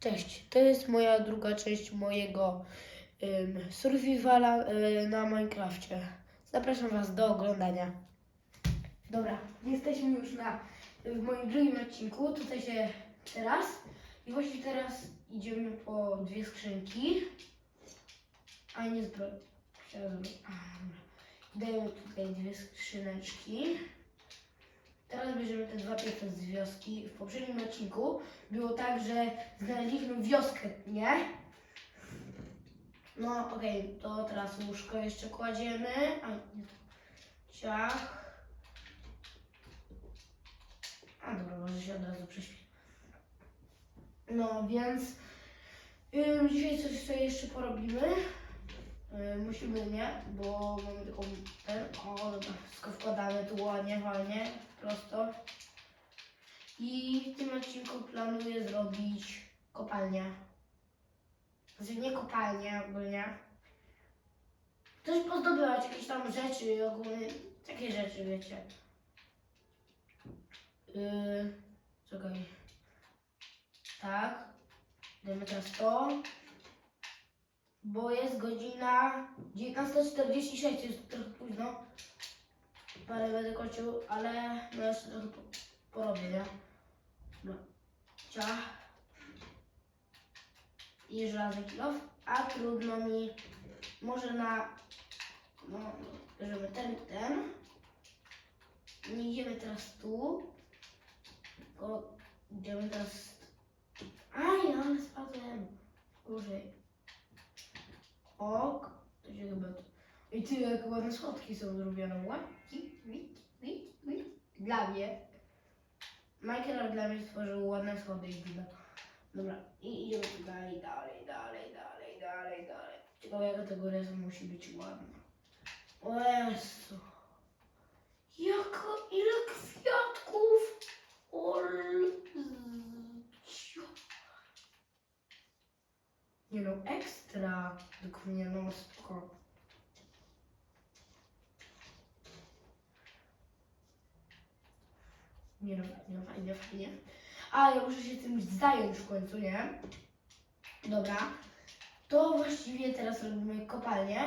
Cześć, to jest moja druga część mojego ym, survivala y, na Minecrafcie. Zapraszam Was do oglądania. Dobra, jesteśmy już na, w moim drugim odcinku. Tutaj się teraz i właśnie teraz idziemy po dwie skrzynki. A nie zbroj. Chciałem zrobić- a, dobra. Dajemy tutaj dwie skrzyneczki. Teraz bierzemy te dwa piece z wioski. W poprzednim odcinku było tak, że znaleźliśmy wioskę, nie? No okej, to teraz łóżko jeszcze kładziemy. A, nie. Ciach. A dobra, może się od razu prześpię. No więc ym, dzisiaj coś sobie jeszcze porobimy. Yy, musimy, nie? Bo mamy taką ten, o dobra, wszystko wkładamy tu ładnie, fajnie, prosto. I w tym odcinku planuję zrobić kopalnię. Znaczy nie kopalnię ogólnie. Coś pozdobywać, jakieś tam rzeczy ogólnie, takie rzeczy, wiecie. Yy, czekaj. Tak. Dajmy teraz to. Bo jest godzina 19.46, to jest trochę późno. Parę będę kończył, ale no jeszcze trochę po, porobię, nie? No. Ciach. I żelazny kilof, a trudno mi może na no, bierzemy ten, ten. Nie idziemy teraz tu, tylko idziemy teraz Aj, ale spadłem. Gorzej. Ok. To się chyba... I ty, jak ładne schodki są zrobione. Ładki, wit, wit, wit. Dla mnie. Minecraft dla mnie stworzył ładne schody i widać. Dobra, i idziemy dalej, dalej, dalej, dalej, dalej, dalej. Ciekawe jaka ta góra musi być ładna. O Jezu. Jaka, ile kwiatków. Ol... Nie no, ekstra. Dokładnie, no spoko. Nie no, nie, fajnie, fajnie. A, ja muszę się tym zająć w końcu, nie? Dobra. To właściwie teraz robimy kopalnię.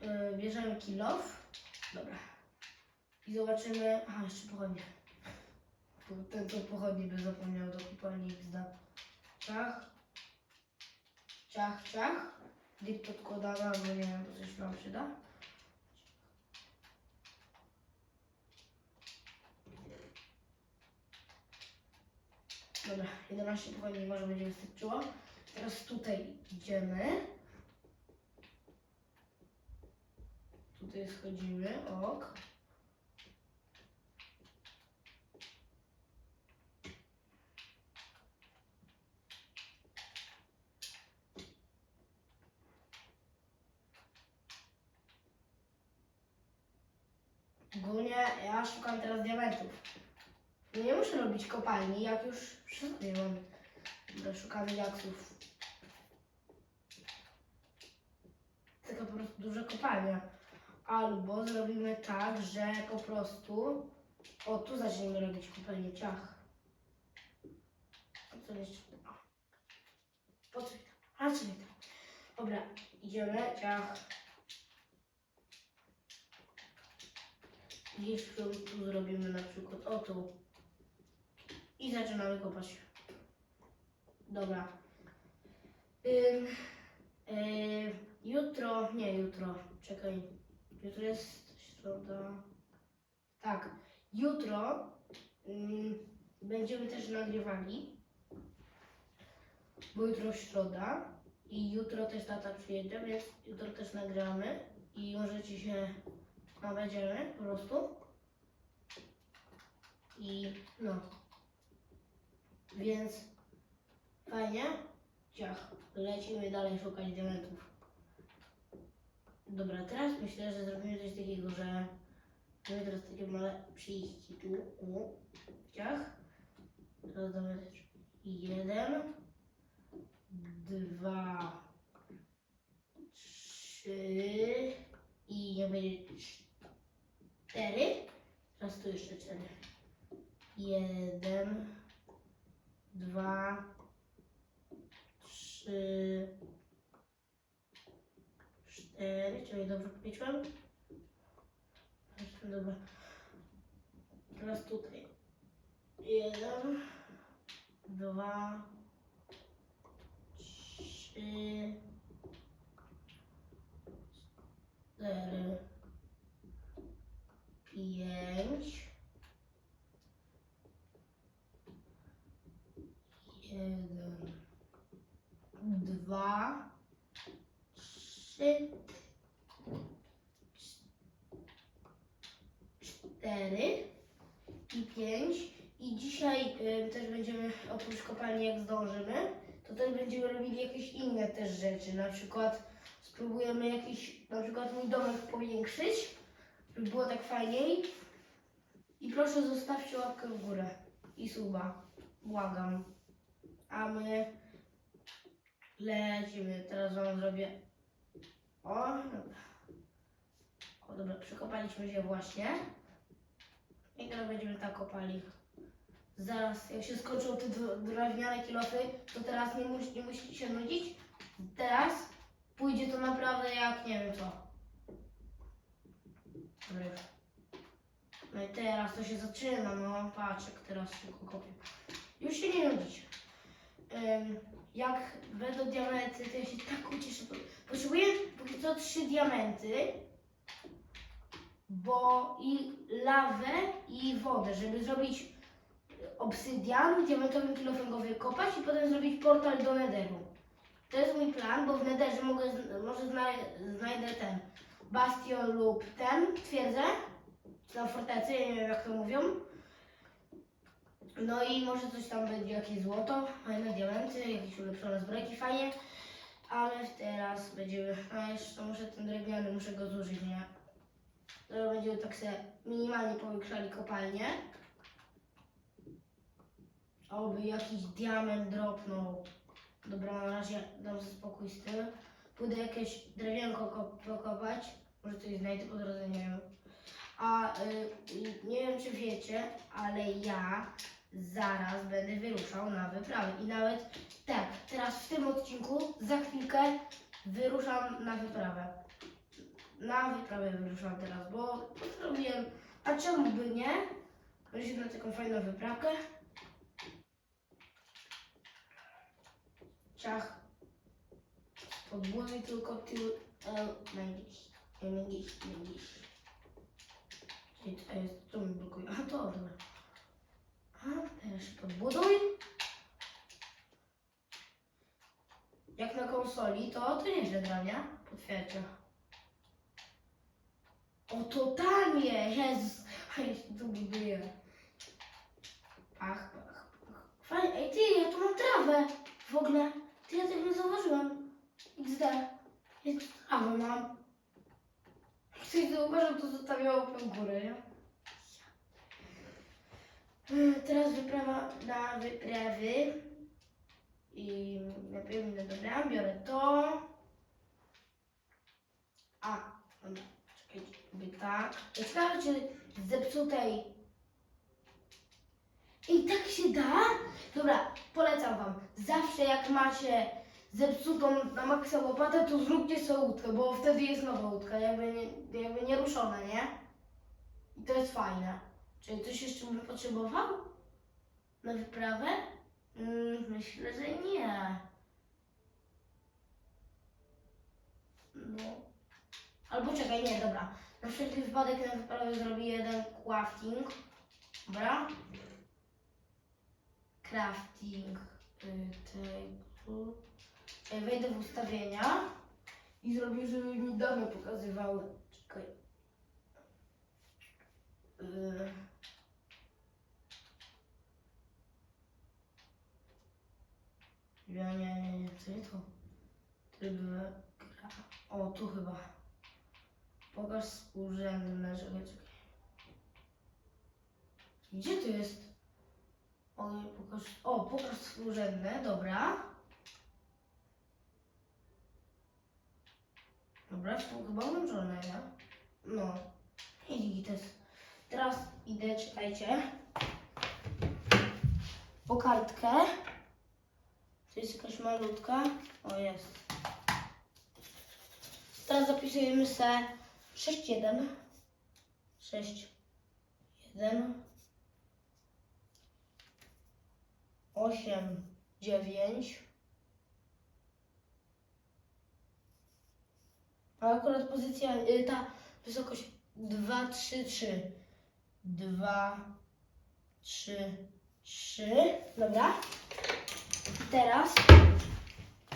Yy, bierzemy kilof. Dobra. I zobaczymy... Aha, jeszcze pochodnie. Ten, co pochodnie by zapomniał do kopalni zda. Ciach. Ciach, ciach. Dikt odkładamy, bo nie wiem, bo coś nam przyda. Dobra, 11 powoli może będzie wystarczyło. Teraz tutaj idziemy. Tutaj schodzimy, ok. Ogólnie ja szukam teraz diamentów. No nie muszę robić kopalni, jak już mam. Dobra, szukamy jaksów. Taka po prostu duża kopalnia. Albo zrobimy tak, że po prostu... O, tu zaczniemy robić kopalnię ciach. Co jeszcze? O. Po co? A, co nie tam? Dobra, idziemy, ciach. Gdzieś tu, zrobimy na przykład o tu. I zaczynamy kopać. Dobra. Ym, yy, jutro, nie jutro, czekaj. Jutro jest środa. Tak, jutro ym, będziemy też nagrywali. Bo jutro środa i jutro też tata przyjedzie, więc jutro też nagramy i możecie się no będziemy po prostu. I no. Więc fajnie. Ciach. Lecimy dalej szukać diamentów. Dobra, teraz myślę, że zrobimy coś takiego, że mamy teraz takie małe przyjści tu. U. Ciach. Teraz damy jeden, dwa, trzy i nie będzie cztery. Teraz tu jeszcze cztery. Jeden, dwa, trzy, cztery. Czy ja dobrze policzyłem? Jeszcze Dobra. Teraz tutaj. Jeden, dwa, trzy, cztery, pięć, jeden, dwa, trzy, cztery i pięć. I dzisiaj y, też będziemy, oprócz kopalni jak zdążymy, to też będziemy robili jakieś inne też rzeczy. Na przykład spróbujemy jakiś, na przykład mój domek powiększyć, żeby było tak fajniej. I proszę zostawcie łapkę w górę i suba. Błagam. A my lecimy. Teraz wam zrobię. O, dobra. O, dobra, przekopaliśmy się właśnie. I teraz będziemy tak kopali. Zaraz, jak się skończą te dr- drewniane kilofy, to teraz nie, mus, nie musicie się nudzić. Teraz pójdzie to naprawdę jak nie wiem co. No i teraz to się zaczyna, no patrz jak teraz szybko kopię. Już się nie nudzicie. Ym, jak będą diamenty, to ja się tak ucieszę. Potrzebuję póki co trzy diamenty, bo i lawę i wodę, żeby zrobić obsydian, diamentowym kilofem go wykopać i potem zrobić portal do Netheru. To jest mój plan, bo w Netherze mogę, może zna, znajdę ten bastion lub ten, twierdzę, na fortecy, nie wiem jak to mówią. No i może coś tam będzie, jakieś złoto, fajne diamenty, jakieś ulepszone zbrojki, fajnie. Ale teraz będziemy, a jeszcze muszę ten drewniany, muszę go zużyć, nie? Teraz będziemy tak sobie minimalnie powiększali kopalnię. Oby jakiś diament dropnął. Dobra, na razie dam spokój z tym. Pójdę jakieś drewienko kop- pokopać. Może coś znajdę po drodze, nie wiem. A y, nie wiem, czy wiecie, ale ja zaraz będę wyruszał na wyprawę. I nawet tak, teraz w tym odcinku za chwilkę wyruszam na wyprawę. Na wyprawę wyruszam teraz, bo postanowiłem, a czemu by nie? Będzie na taką fajną wyprawkę. Ciach. Podbuduj tylko tył. E, najgdzieś. E, najgdzieś, najgdzieś. Czyli to jest, co mi blokuje? A to dobra. A teraz się podbuduj. Jak na konsoli, to to nieźle gra, nie? Potwierdzę. O, totalnie! Jezus! A ja się tu buduję. Pach, pach, pach. Fajnie. Ej, ty, ja tu mam trawę. W ogóle. Ty, ja tego nie zauważyłem. XD. Ja tu trawę mam. Ktoś zauważył, to zostawiał łapę górę, nie? Mm, Teraz wyprawa na wyprawy. I napewno dobra, biorę to. A, czekajcie, by tak. Czy z zepsutej. I tak się da? Dobra, polecam wam. Zawsze jak macie zepsutą na maksa łopatę, to zróbcie sobie łódkę, bo wtedy jest nowa łódka, jakby, nie, jakby nieruszona, nie? I to jest fajne. Czy coś jeszcze bym potrzebował? Na wyprawę? Mm, myślę, że nie. No. Albo czekaj, nie, dobra. Na wszelki wypadek na wyprawę zrobię jeden crafting. Dobra? Crafting y, tego. Czekaj, wejdę w ustawienia i zrobię, żeby mi domy pokazywały. Czekaj. Y, Nie, nie, nie, nie, co jest to? Tryb gra. O, tu chyba. Pokaż współrzędne, czekaj, czekaj. Gdzie to jest? O, nie, pokaż, o, pokaż współrzędne, dobra. Dobra, są chyba włączone, nie? No. I gites. Teraz idę, czekajcie. Po kartkę. Tu jest jakaś malutka. O, jest. Teraz zapisujemy se 6, 1. 6, 1. 8, 9. A akurat pozycja, y, ta wysokość 2, 3, 3. 2, 3, 3. Dobra. I teraz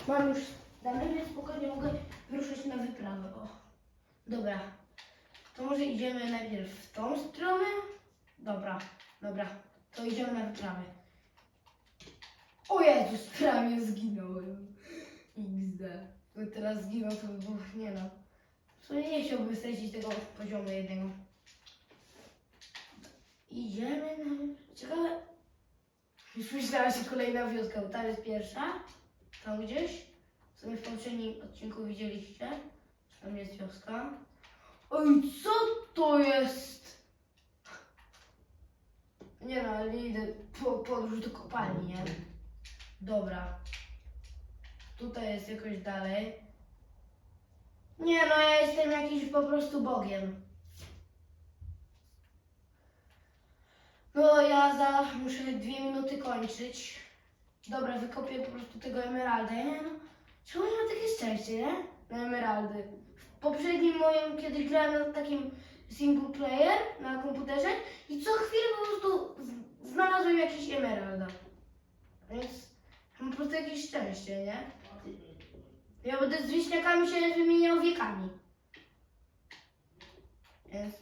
mam już dane, więc spokojnie mogę wyruszyć na wyprawę. O. Dobra. To może idziemy najpierw w tą stronę? Dobra, dobra. To idziemy na wyprawę. O Jezus, prawie zginąłem. XD. Gdyby teraz zginął, to by było, nie no. W sumie nie chciałbym stracić tego poziomu jednego. Idziemy na... Ciekawe... Już myślała się kolejna wioska, bo tam jest pierwsza. Tam gdzieś. W sumie w poprzednim odcinku widzieliście. Tam jest wioska. Oj, co to jest? Nie no, ale idę po podróż do kopalni, nie? Dobra. Tutaj jest jakoś dalej. Nie no, ja jestem jakiś po prostu bogiem. No ja za muszę dwie minuty kończyć. Dobra, wykopię po prostu tego emeralda. Ja no, czemu mam takie szczęście, nie? Na emeraldy. W poprzednim moim, kiedy grałem na takim single player na komputerze i co chwilę po prostu znalazłem jakiś emeralda. Więc mam po prostu jakieś szczęście, nie? Ja będę z wieśniakami się wymieniał wiekami. Więc,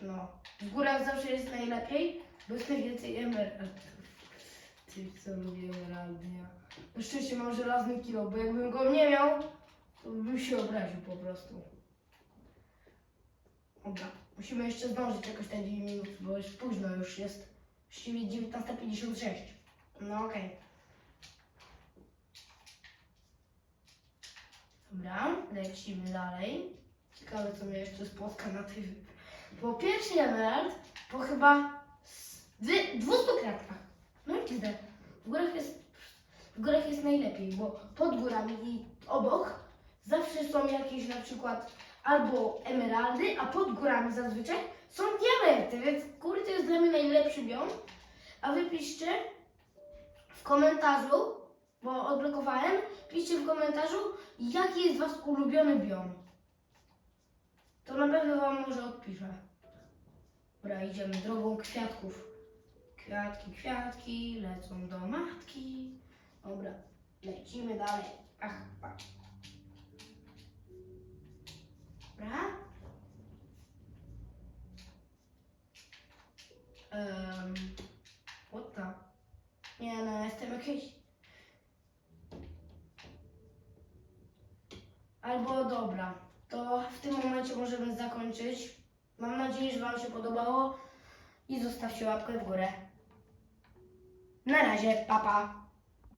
no. W górach zawsze jest najlepiej, bo jest najwięcej emeraldów. Ty, co lubię emeraldy, ja. Szczęście mam żelazny kilo, bo jakbym go nie miał, to bym się obraził po prostu. Dobra, musimy jeszcze zdążyć jakoś te 2 minuty, bo już późno już jest. Właściwie 19.56. No okej. Dobra, lecimy dalej. Ciekawe, co mnie jeszcze spotka na tej wyprawie. Bo pierwszy emerald po chyba dwie- 200 kratkach. No i tyle. W górach jest, w górach jest najlepiej, bo pod górami i obok zawsze są jakieś na przykład albo emeraldy, a pod górami zazwyczaj są diamenty, więc góry to jest dla mnie najlepszy biom. A wy piszcie w komentarzu, bo odblokowałem, piszcie w komentarzu, jaki jest was ulubiony biom. To na pewno wam może odpiszę. Dobra, idziemy drogą kwiatków. Kwiatki, kwiatki, lecą do matki. Dobra, lecimy dalej. Ach, ach. Dobra. Um, what the? Nie no, jestem jakiś... Albo dobra, to w tym momencie możemy zakończyć. Mam nadzieję, że Wam się podobało i zostawcie łapkę w górę. Na razie, papa. Pa.